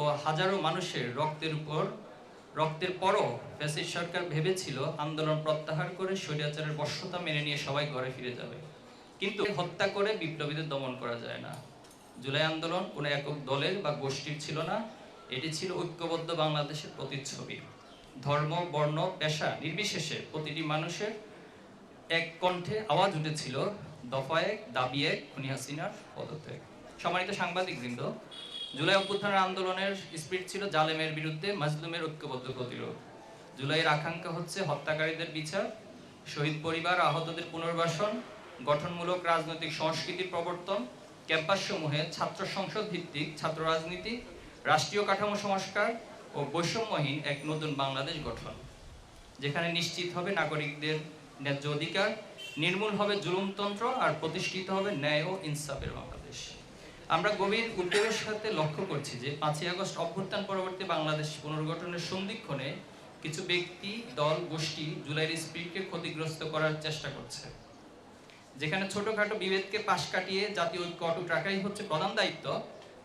ও হাজারো মানুষের রক্তের উপর, রক্তের পরও ফ্যাসিস্ট সরকার ভেবেছিল আন্দোলন প্রত্যাহার করে স্বৈরাচারের বর্ষতা মেনে নিয়ে সবাই ঘরে ফিরে যাবে। কিন্তু হত্যা করে বিপ্লবীদের দমন করা যায় না। জুলাই আন্দোলন কোনো একক দলের বা গোষ্ঠীর ছিল না, এটি ছিল ঐক্যবদ্ধ বাংলাদেশের প্রতিচ্ছবি। ধর্ম, বর্ণ, পেশা নির্বিশেষে প্রতিটি মানুষের এক কণ্ঠে আওয়াজ উঠেছিল, দফা এক, দাবি এক, খুনি হাসিনার পদত্যাগ। সম্মানিত সাংবাদিক বৃন্দ জুলাই অভ্যুত্থানের আন্দোলনের স্পিরিট ছিল জালেমের বিরুদ্ধে মাজলুমের ঐক্যবদ্ধ প্রতিরোধ। জুলাইয়ের আকাঙ্ক্ষা হচ্ছে হত্যাকারীদের বিচার, শহীদ পরিবার, আহতদের পুনর্বাসন, গঠনমূলক রাজনৈতিক সংস্কৃতির প্রবর্তন ক্যাম্পাস সমূহে ছাত্র সংসদ ভিত্তিক ছাত্র রাজনীতি, রাষ্ট্রীয় কাঠামো সংস্কার ও বৈষম্যহীন এক নতুন বাংলাদেশ গঠন, যেখানে নিশ্চিত হবে নাগরিকদের ন্যায্য অধিকার, নির্মূল হবে জুলুমতন্ত্র আর প্রতিষ্ঠিত হবে ন্যায় ও ইনসাফের বাংলাদেশ। আমরা গভীর উদ্বেগের সাথে লক্ষ্য করছি যে পাঁচই আগস্ট অভ্যুত্থান পরবর্তী বাংলাদেশ পুনর্গঠনের সন্ধিক্ষণে কিছু ব্যক্তি, দল, গোষ্ঠী জুলাইয়ের স্পিরিটকে ক্ষতিগ্রস্ত করার চেষ্টা করছে। যেখানে ছোটখাটো বিভেদকে পাশ কাটিয়ে জাতীয় ঐক্য অটুট রাখাই হচ্ছে প্রধান দায়িত্ব,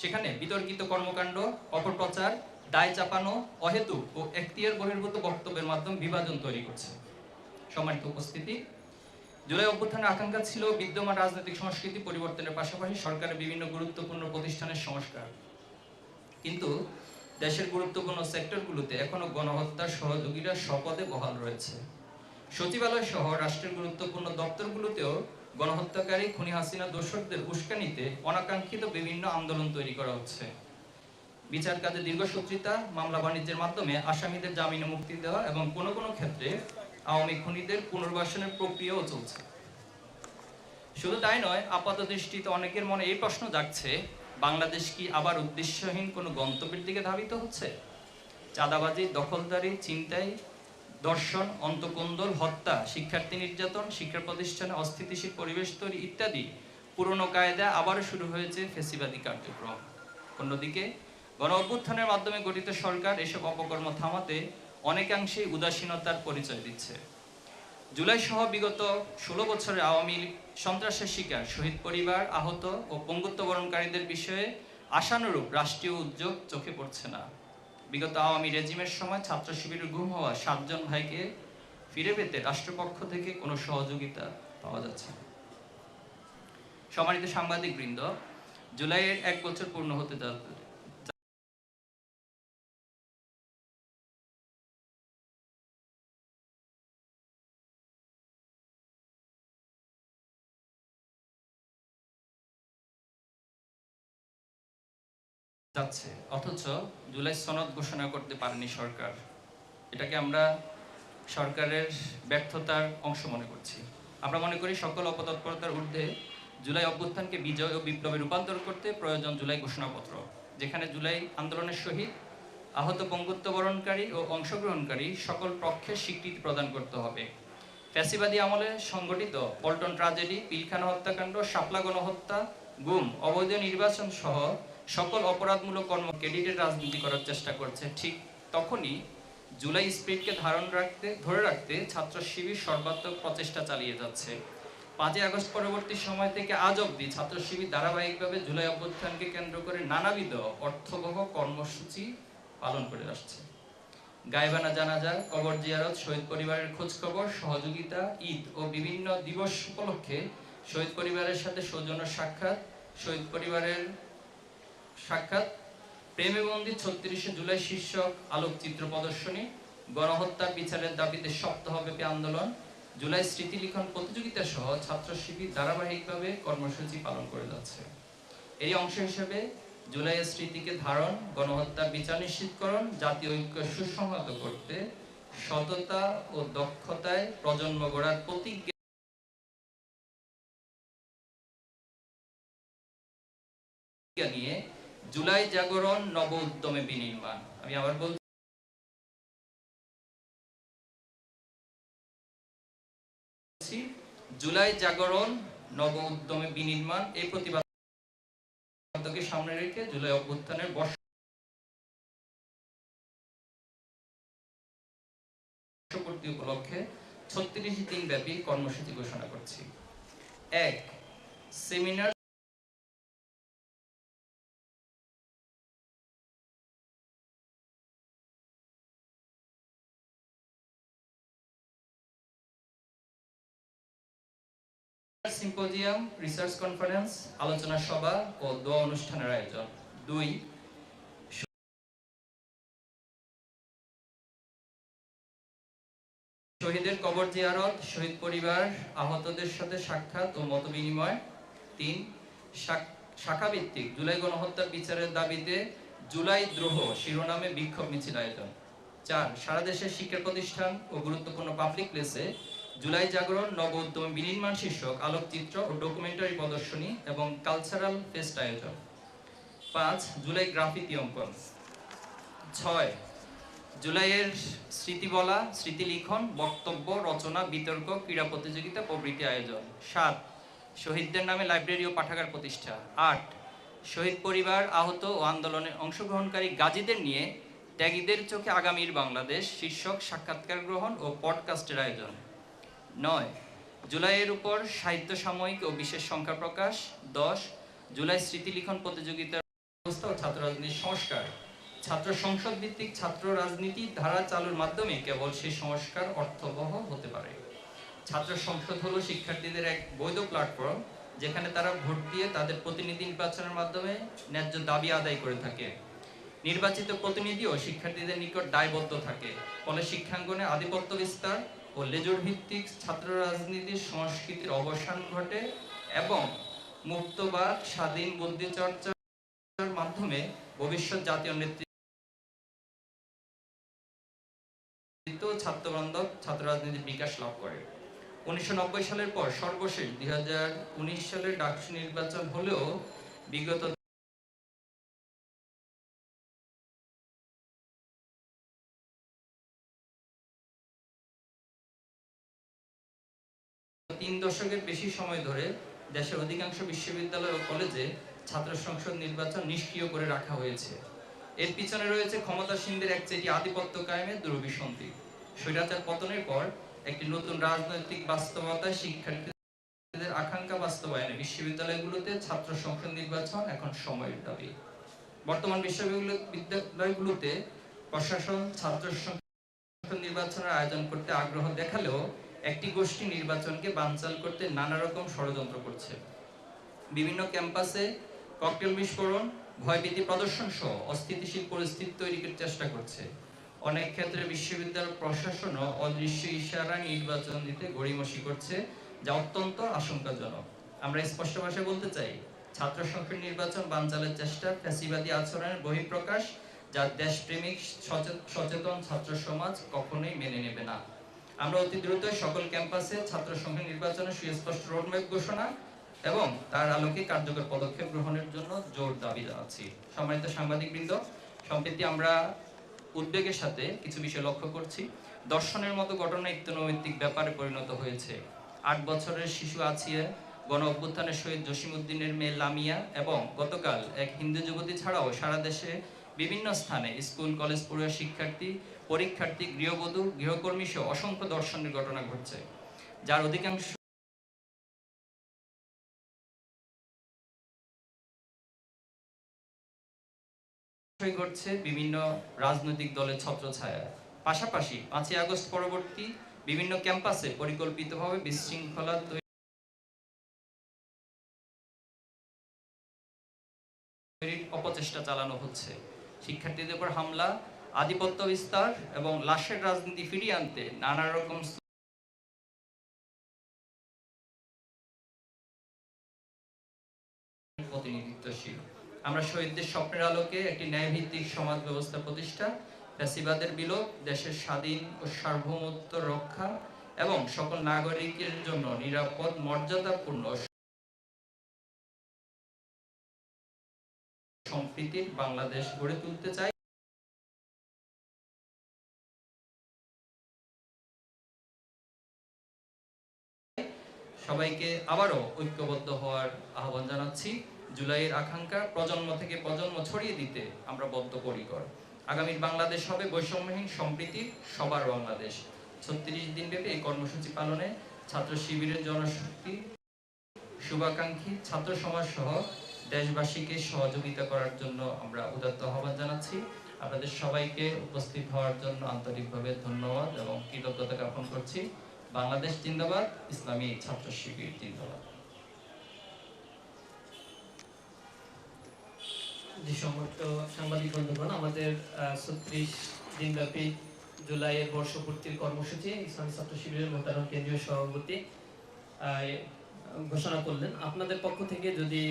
সেখানে বিতর্কিত কর্মকাণ্ড, অপপ্রচার, দায় চাপানো, অহেতুক ও এখতিয়ার বহির্ভূত বক্তব্যের মাধ্যমে বিভাজন তৈরি করছে। সম্মানিত উপস্থিতি জুলাই অভ্যুত্থানের আকাঙ্ক্ষা ছিল বিদ্যমান রাজনৈতিক সংস্কৃতি পরিবর্তনের পাশাপাশি সরকারের বিভিন্ন গুরুত্বপূর্ণ প্রতিষ্ঠানের সংস্কার। কিন্তু দেশের গুরুত্বপূর্ণ সেক্টরগুলোতে এখনও গণহত্যার সহযোগীরা স্বপদে বহাল রয়েছে। সচিবালয় সহ রাষ্ট্রের গুরুত্বপূর্ণ দপ্তরগুলোতেও গণহত্যাকারী খুনি হাসিনা দোষকদের উস্কানিতে অনাকাঙ্ক্ষিত বিভিন্ন আন্দোলন তৈরি করা হচ্ছে। বিচার কাজে দীর্ঘসূত্রিতা মামলা বাণিজ্যের মাধ্যমে আসামিদের জামিনে মুক্তি দেওয়া এবং কোনো কোনো ক্ষেত্রে আওয়ামী খুনিদের পুনর্বাসনের প্রক্রিয়াও চলছে। শুধু তাই নয় আপাত দৃষ্টিতে অনেকের মনে এই প্রশ্ন জাগছে, বাংলাদেশ কি আবার উদ্দেশ্যহীন কোনো গন্তব্যের দিকে ধাবিত হচ্ছে? চাঁদাবাজি, দখলদারি চিন্তাই দর্শন, অন্তকোন্দল, হত্যা, শিক্ষার্থী নির্যাতন, শিক্ষা প্রতিষ্ঠানে অস্থিতিশীল পরিবেশ তৈরি ইত্যাদি পুরনো কায়দা আবারও শুরু হয়েছে ফেসিবাদী কার্যক্রম। অন্যদিকে গণ অভ্যুত্থানের মাধ্যমে গঠিত সরকার এসব অপকর্ম থামাতে অনেকাংশেই উদাসীনতার পরিচয় দিচ্ছে। জুলাই সহ বিগত ষোলো বছরে আওয়ামী সন্ত্রাসের শিকার, শহীদ পরিবার, আহত ও পঙ্গুত্ব বরণকারীদের বিষয়ে আশানুরূপ রাষ্ট্রীয় উদ্যোগ চোখে পড়ছে না। বিগত আওয়ামী রেজিমের সময় ছাত্র শিবিরের গুম হওয়া সাতজন ভাইকে ফিরে পেতে রাষ্ট্রপক্ষ থেকে কোনো সহযোগিতা পাওয়া যাচ্ছে না। সাংবাদিক বৃন্দ জুলাইয়ের এক বছর পূর্ণ হতে যাচ্ছে। যাচ্ছে। অথচ জুলাই সনদ ঘোষণা করতে পারেনি সরকার। এটাকে আমরা সরকারের ব্যর্থতার অংশ মনে করছি। আমরা মনে করি সকল অপতৎপরতার ঊর্ধ্বে জুলাই অভ্যুত্থানকে বিজয় ও বিপ্লবে রূপান্তর করতে প্রয়োজন জুলাই ঘোষণাপত্র, যেখানে জুলাই আন্দোলনের সহিত আহত বরণকারী ও অংশগ্রহণকারী সকল পক্ষের স্বীকৃতি প্রদান করতে হবে। ফ্যাসিবাদী আমলে সংগঠিত পল্টন ট্রাজেডি, পিলখানা হত্যাকাণ্ড, শাপলা গণহত্যা, গুম, অবৈধ নির্বাচন সহ সকল অপরাধমূলক কর্ম ক্রেডিটের রাজনীতি করার চেষ্টা করছে। ঠিক তখনই জুলাই স্পিরিটকে ধারণ রাখতে, ধরে রাখতে ছাত্র শিবির সর্বাত্মক প্রচেষ্টা চালিয়ে যাচ্ছে। পাঁচই আগস্ট পরবর্তী সময় থেকে আজ অবধি ছাত্র শিবির ধারাবাহিকভাবে জুলাই অভ্যুত্থানকে কেন্দ্র করে নানাবিধ অর্থবহ কর্মসূচি পালন করে আসছে। গায়েবানা জানাজা, কবর জিয়ারত, শহীদ পরিবারের খোঁজখবর, সহযোগিতা, ঈদ ও বিভিন্ন দিবস উপলক্ষে শহীদ পরিবারের সাথে সৌজন্য সাক্ষাৎ, শহীদ পরিবারের সাক্ষাৎ। প্রেমে বন্দি ছত্রিশে জুলাই শীর্ষক আলোকচিত্র প্রদর্শনী, গণহত্যার বিচারের দাবিতে সপ্তাহব্যাপী আন্দোলন, জুলাই স্মৃতিলিখন প্রতিযোগিতা সহ ছাত্র শিবির ধারাবাহিকভাবে কর্মসূচি পালন করে যাচ্ছে। এই অংশ হিসেবে জুলাইয়ের স্মৃতিকে ধারণ, গণহত্যার বিচার নিশ্চিতকরণ, জাতীয় ঐক্য সুসংহত করতে, সততা ও দক্ষতায় প্রজন্ম গড়ার প্রতিজ্ঞা নিয়ে জুলাই জাগরণ নব উদ্যমে বিনির্মাণ। আমি আবার বলছি জুলাই জাগরণ নব উদ্যমে বিনির্মাণ, এই প্রতিবাদকে সামনে রেখে জুলাই অভ্যুত্থানের বর্ষপূর্তি উপলক্ষে ছত্রিশ দিন ব্যাপী কর্মসূচি ঘোষণা করছি। এক, সেমিনার সিম্পোজিয়াম, রিসার্চ কনফারেন্স, আলোচনা সভা ও দোয়া অনুষ্ঠানের আয়োজন। দুই, শহীদের কবর জিয়ারত, শহীদ পরিবার, আহতদের সাথে সাক্ষাৎ ও মতবিনিময় তিন শাখ- শাখাভিত্তিক জুলাই গণহত্যার বিচারের দাবিতে জুলাই দ্রোহ শিরোনামে বিক্ষোভ মিছিল আয়োজন। চার, সারা দেশের শিক্ষা প্রতিষ্ঠান ও গুরুত্বপূর্ণ পাবলিক প্লেসে জুলাই জাগরণ নব উদ্যম বিনির্মাণ শীর্ষক, আলোকচিত্র ও ডকুমেন্টারি প্রদর্শনী এবং কালচারাল ফেস্ট আয়োজন। পাঁচ, জুলাই গ্রাফিতি অঙ্কন। ছয়, জুলাইয়ের স্মৃতি বলা স্মৃতি লিখন বক্তব্য, রচনা, বিতর্ক, ক্রীড়া প্রতিযোগিতা, প্রভৃতি আয়োজন। সাত, শহীদদের নামে লাইব্রেরি ও পাঠাগার প্রতিষ্ঠা। আট, শহীদ পরিবার, আহত ও আন্দোলনে অংশগ্রহণকারী গাজীদের নিয়ে ত্যাগীদের চোখে আগামীর বাংলাদেশ শীর্ষক সাক্ষাৎকার গ্রহণ ও পডকাস্টের আয়োজন। নয়। জুলাইয়ের উপর সাহিত্য, সাময়িক ও বিশেষ সংখ্যা প্রকাশ। দশ, জুলাই স্মৃতি লিখন প্রতিযোগিতার ব্যবস্থা ও ছাত্র রাজনীতির সংস্কার। ছাত্র সংসদ ভিত্তিক ছাত্র রাজনীতি ধারা চালুর মাধ্যমে কেবল সেই সংস্কার অর্থবহ হতে পারে। ছাত্র সংসদ হলো শিক্ষার্থীদের এক বৈধ প্ল্যাটফর্ম যেখানে তারা ভোট দিয়ে তাদের প্রতিনিধি নির্বাচনের মাধ্যমে ন্যায্য দাবি আদায় করে থাকে। নির্বাচিত প্রতিনিধিও শিক্ষার্থীদের নিকট দায়বদ্ধ থাকে, ফলে শিক্ষাঙ্গনে আধিপত্য বিস্তার ও লেজুর ভিত্তিক ছাত্র রাজনীতির সংস্কৃতির অবসান ঘটে এবং মুক্তবাদ, স্বাধীন বুদ্ধি চর্চার মাধ্যমে ভবিষ্যৎ জাতীয় নেতৃত্ব ছাত্রবান্ধব ছাত্র রাজনীতির বিকাশ লাভ করে। উনিশশো নব্বই সালের পর সর্বশেষ দুই সালের ডাকসু নির্বাচন হলেও বিগত তিন দশকের বেশি সময় ধরে দেশের অধিকাংশ বিশ্ববিদ্যালয় ও কলেজে ছাত্র সংসদ নির্বাচন নিষ্ক্রিয় করে রাখা হয়েছে। এর পিছনে রয়েছে ক্ষমতাসীনদের একচেটি আধিপত্য কায়েমের দুরভিসন্ধি স্বৈরাচার পতনের পর একটি নতুন রাজনৈতিক বাস্তবতায় শিক্ষার্থীদের আকাঙ্ক্ষা বাস্তবায়নে বিশ্ববিদ্যালয়গুলোতে ছাত্র সংসদ নির্বাচন এখন সময়ের দাবি। বর্তমান বিশ্ববিদ্যালয়গুলোতে প্রশাসন ছাত্র সংসদ নির্বাচনের আয়োজন করতে আগ্রহ দেখালেও একটি গোষ্ঠী নির্বাচনকে বানচাল করতে নানা রকম ষড়যন্ত্র করছে। বিভিন্ন ক্যাম্পাসে ককটেল বিস্ফোরণ, ভয়ভীতি প্রদর্শন সহ অস্থিতিশীল পরিস্থিতি তৈরির চেষ্টা করছে। অনেক ক্ষেত্রে বিশ্ববিদ্যালয় প্রশাসনও অদৃশ্য ইশারা নির্বাচন দিতে গড়িমসি করছে, যা অত্যন্ত আশঙ্কাজনক। আমরা স্পষ্ট ভাষায় বলতে চাই, ছাত্র সংসদ নির্বাচন বানচালের চেষ্টা ফ্যাসিবাদী আচরণের বহিঃপ্রকাশ, যা দেশপ্রেমিক সচে- সচেতন ছাত্র সমাজ কখনোই মেনে নেবে না। আমরা অতি দ্রুত সকল ক্যাম্পাসে ছাত্র সংসদ নির্বাচনের সুস্পষ্ট রোডম্যাপ ঘোষণা এবং তার আলোকে কার্যকর পদক্ষেপ গ্রহণের জন্য জোর দাবি জানাচ্ছি। সম্মানিত সাংবাদিকবৃন্দ, সম্প্রতি আমরা উদ্বেগের সাথে কিছু বিষয় লক্ষ্য করছি। দর্শনের মতো ঘটনা একটু নৈতিক ব্যাপারে পরিণত হয়েছে। আট বছরের শিশু আছিয়া গণ অভ্যুত্থানের শহীদ জসিমউদ্দিনের মেয়ে লামিয়া এবং গতকাল এক হিন্দু যুবতী ছাড়াও সারা দেশে বিভিন্ন স্থানে স্কুল, কলেজ, পড়ুয়া শিক্ষার্থী পরীক্ষার্থী, গৃহবধূ, গৃহকর্মী সহ অসংখ্য দর্শনের ঘটনা ঘটছে, যার অধিকাংশ ঘটছে বিভিন্ন রাজনৈতিক দলের ছত্রছায়া। পাশাপাশি পাঁচই আগস্ট পরবর্তী বিভিন্ন ক্যাম্পাসে পরিকল্পিতভাবে বিশৃঙ্খলা তৈরির অপচেষ্টা চালানো হচ্ছে। শিক্ষার্থীদের উপর হামলা আধিপত্য বিস্তার এবং লাশের রাজনীতি ফিরিয়ে আনতে নানা রকম প্রতিনিধিত্বশীল। আমরা শহীদদের স্বপ্নের আলোকে একটি ন্যায়ভিত্তিক সমাজ ব্যবস্থা প্রতিষ্ঠা, ফ্যাসিবাদের বিলোপ, দেশের স্বাধীন ও সার্বভৌমত্ব রক্ষা এবং সকল নাগরিকের জন্য নিরাপদ, মর্যাদাপূর্ণ সম্প্রীতির বাংলাদেশ গড়ে তুলতে চাই। সবাইকে আবারও ঐক্যবদ্ধ হওয়ার আহ্বান জানাচ্ছি। জুলাইয়ের আকাঙ্ক্ষা প্রজন্ম থেকে প্রজন্ম ছড়িয়ে দিতে আমরা বদ্ধপরিকর। আগামীর বাংলাদেশ হবে বৈষম্যহীন সম্প্রীতির সবার বাংলাদেশ। ছত্রিশ দিনব্যাপী এই কর্মসূচি পালনে ছাত্র শিবিরের জনশক্তি, শুভাকাঙ্ক্ষী ছাত্র সমাজ সহ দেশবাসীকে সহযোগিতা করার জন্য আমরা উদাত্ত আহ্বান জানাচ্ছি। আপনাদের সবাইকে উপস্থিত হওয়ার জন্য আন্তরিকভাবে ধন্যবাদ এবং কৃতজ্ঞতা জ্ঞাপন করছি। বাংলাদেশ জিন্দাবাদ, ইসলামী ছাত্র শিবির জিন্দাবাদ। যে সমস্ত সাংবাদিক বন্ধুগণ, আমাদের ছত্রিশ দিনব্যাপী জুলাইয়ের বর্ষপূর্তির কর্মসূচি ইসলামী ছাত্র শিবিরের মোতারণ কেন্দ্রীয় সভাপতি ঘোষণা করলেন। আপনাদের পক্ষ থেকে যদি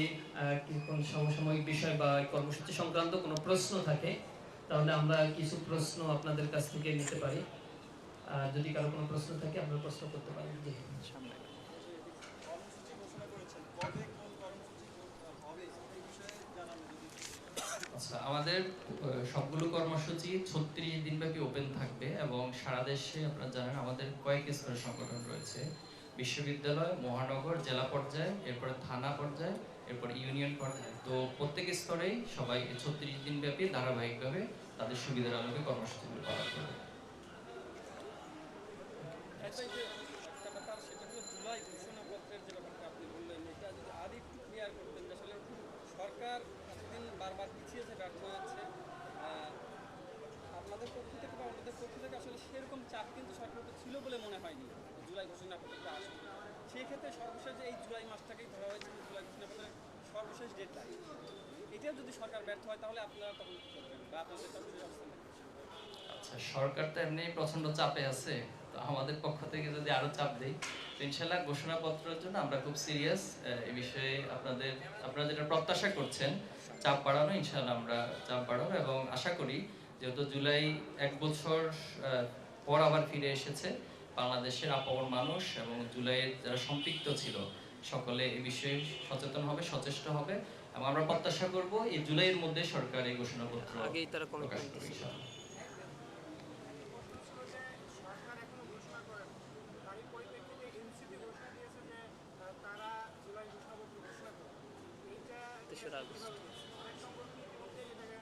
কোন সমসাময়িক বিষয় বা কর্মসূচি সংক্রান্ত কোনো প্রশ্ন থাকে, তাহলে আমরা কিছু প্রশ্ন আপনাদের কাছ থেকে নিতে পারি। যদি কারও কোনো প্রশ্ন থাকে আপনারা প্রশ্ন করতে পারেন আচ্ছা আমাদের সবগুলো কর্মসূচি ছত্রিশ দিনব্যাপী ওপেন থাকবে এবং সারা দেশে আপনারা জানেন আমাদের কয়েক স্তরের সংগঠন রয়েছে। বিশ্ববিদ্যালয়, মহানগর, জেলা পর্যায়ে, এরপরে থানা পর্যায়ে, এরপর ইউনিয়ন পর্যায়ে। তো প্রত্যেক স্তরেই সবাই ছত্রিশ দিনব্যাপী ধারাবাহিকভাবে তাদের সুবিধার আলোকে কর্মসূচিগুলো পালন করবে। এটাই যে একটা ব্যাপার সেটা হলো জুলাই ঘোষণাপত্রের যে ব্যাপারটা আপনি বললেন এটা যদি আর একটু ক্লিয়ার করতেন আসলে সরকার এতদিন বারবার পিছিয়েছে ব্যর্থ হয়েছে আপনাদের পক্ষ থেকে বা অন্যদের পক্ষ থেকে আসলে সেরকম চাপ কিন্তু সরকার ছিল বলে মনে হয়নি জুলাই ঘোষণাপত্রটা আসবে। সেই ক্ষেত্রে সর্বশেষ এই জুলাই মাসটাকেই ধরা হয়েছে জুলাই ঘোষণাপত্রের সর্বশেষ এটা যদি সরকার ব্যর্থ হয় তাহলে আপনারা তখন করবেন বা আপনাদের সর্বশেষ আচ্ছা সরকার তো এমনি প্রচণ্ড চাপে আছে। তো আমাদের পক্ষ থেকে যদি আরও চাপ দেই তো ইনশাল্লাহ ঘোষণাপত্রের জন্য আমরা খুব সিরিয়াস এই বিষয়ে আপনাদের আপনারা যেটা প্রত্যাশা করছেন চাপ বাড়ানো ইনশাল্লাহ আমরা চাপ বাড়াবো এবং আশা করি যেহেতু জুলাই এক বছর পর আবার ফিরে এসেছে বাংলাদেশের আপামর মানুষ এবং জুলাইয়ের যারা সম্পৃক্ত ছিল সকলে এ বিষয়ে সচেতন হবে সচেষ্ট হবে এবং আমরা প্রত্যাশা করব এই জুলাইয়ের মধ্যে সরকার এই ঘোষণাপত্র প্রকাশ করবে ইনশাল্লাহ সরকার এখনও ঘোষণা করেন তারই পরিপ্রেক্ষিতে এনসিপি ঘোষণা দিয়েছে যে আহ, তারা জুলাই ঘোষণাপত্র ঘোষণা করবে এইটা তেসরা আগস্ট। অনেক সংগঠন ইতিমধ্যে এটাকে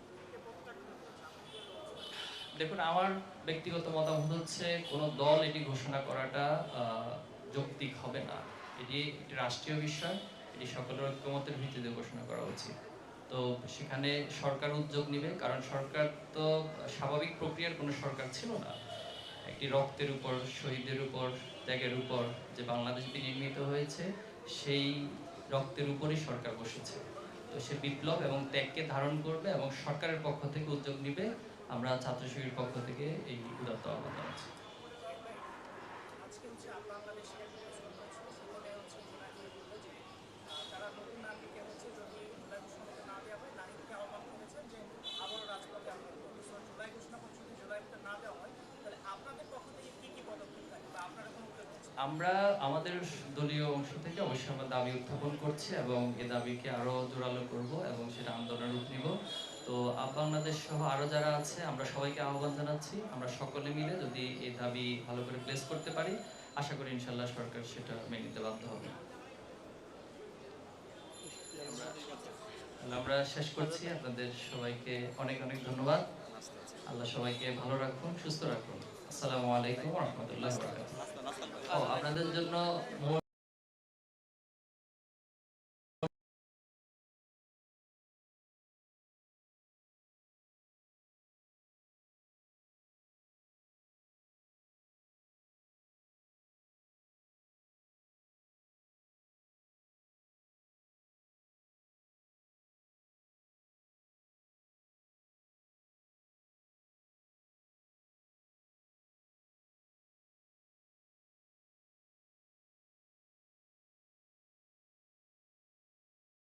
প্রত্যাখ্যান করেছে আপনি কি বলছেন? দেখুন আমার ব্যক্তিগত মতামত হচ্ছে, কোনো দল এটি ঘোষণা করাটা যৌক্তিক হবে না। এটি একটি রাষ্ট্রীয় বিষয়, এটি সকলের ঐক্যমতের ভিত্তিতে ঘোষণা করা উচিত। তো সেখানে সরকার উদ্যোগ নেবে, কারণ সরকার তো স্বাভাবিক প্রক্রিয়ার কোনো সরকার ছিল না। একটি রক্তের উপর, শহীদের উপর, ত্যাগের উপর যে বাংলাদেশ বিনির্মিত হয়েছে, সেই রক্তের উপরই সরকার বসেছে। তো সে বিপ্লব এবং ত্যাগকে ধারণ করবে এবং সরকারের পক্ষ থেকে উদ্যোগ নিবে। আমরা ছাত্র শিবির পক্ষ থেকে এই উদাত্ত আহ্বান জানাচ্ছি আজকে হচ্ছে আপ বাংলাদেশের একটা ঘোষণা হচ্ছে সেখানে হচ্ছে জুলাই বলল যে আহ, তারা নতুন নাগরিককে হচ্ছে যদি জুলাই ঘোষণাপত্র না দেওয়া নারীদেরকে আহ্বান করেছেন যে আবারও রাজপথে আপনার জুলাই ঘোষণাপত্র যদি জুলাইতে না দেওয়া তাহলে আপনাদের পক্ষ থেকে কি কি পদক্ষেপ থাকবে বা আপনারা কোনো উদ্যোগ নিচ্ছেন? আমরা আমাদের দলীয় অংশ থেকে অবশ্যই আমরা দাবি উত্থাপন করছি এবং এই দাবিকে আরও জোরালো করব এবং সেটা আন্দোলনের রূপ নিব তো আপ বাংলাদেশ সহ আরও যারা আছে, আমরা সবাইকে আহ্বান জানাচ্ছি। আমরা সকলে মিলে যদি এই দাবি ভালো করে প্লেস করতে পারি, আশা করি ইনশাল্লাহ সরকার সেটা মেনে নিতে বাধ্য হবে। আমরা শেষ করছি। আপনাদের সবাইকে অনেক অনেক ধন্যবাদ। আল্লাহ সবাইকে ভালো রাখুন, সুস্থ রাখুন। আসসালামু আলাইকুম রহমতুল্লাহ আপনাদের জন্য